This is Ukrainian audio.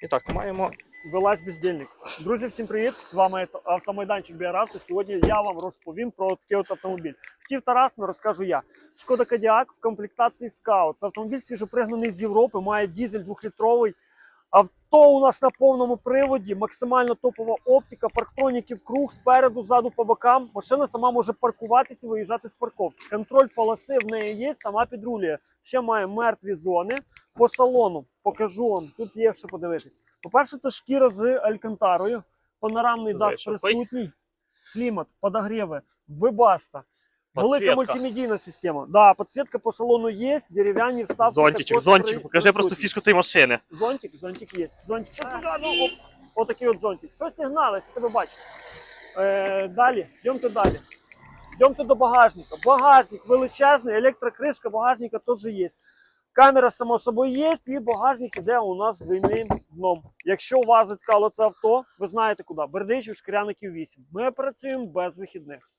І так, маємо Вилазь бездільник. Друзі, всім привіт! З вами автомайданчик Біаравто. Сьогодні я вам розповім про такий от автомобіль. Хотів Тарас, не розкажу я. Шкода Кадіак в комплектації. Це автомобіль свіжопригнаний з Європи, має дізель 2-літровий. Авто у нас на повному приводі, максимально топова оптика, парктроніки в круг, спереду, ззаду, по бокам. Машина сама може паркуватися і виїжджати з парковки. Контроль полоси в неї є, сама підрулює. Ще має мертві зони. По салону покажу вам. Тут є що подивитись. По-перше, це шкіра з алькантарою, панорамний дах Слушай, присутній, клімат, подогріви, вибаста. Велика мультимедійна система. Да, підсвітка по салону є, дерев'яні вставки. зонтичок, зонтик. Покажи просто фішку цієї машини. Зонтик, зонтик є. Зонтик. Отакий от зонтик. Що сигнали, що тебе бачиш? Е, далі, йдемте далі. Йдемте до багажника. Багажник величезний, електрокришка багажника теж є. Камера, само собою, є, і багажник іде у нас двійним дном. Якщо у вас зацікавило це авто, ви знаєте куди. Бердичів, Шкіряників 8. Ми працюємо без вихідних.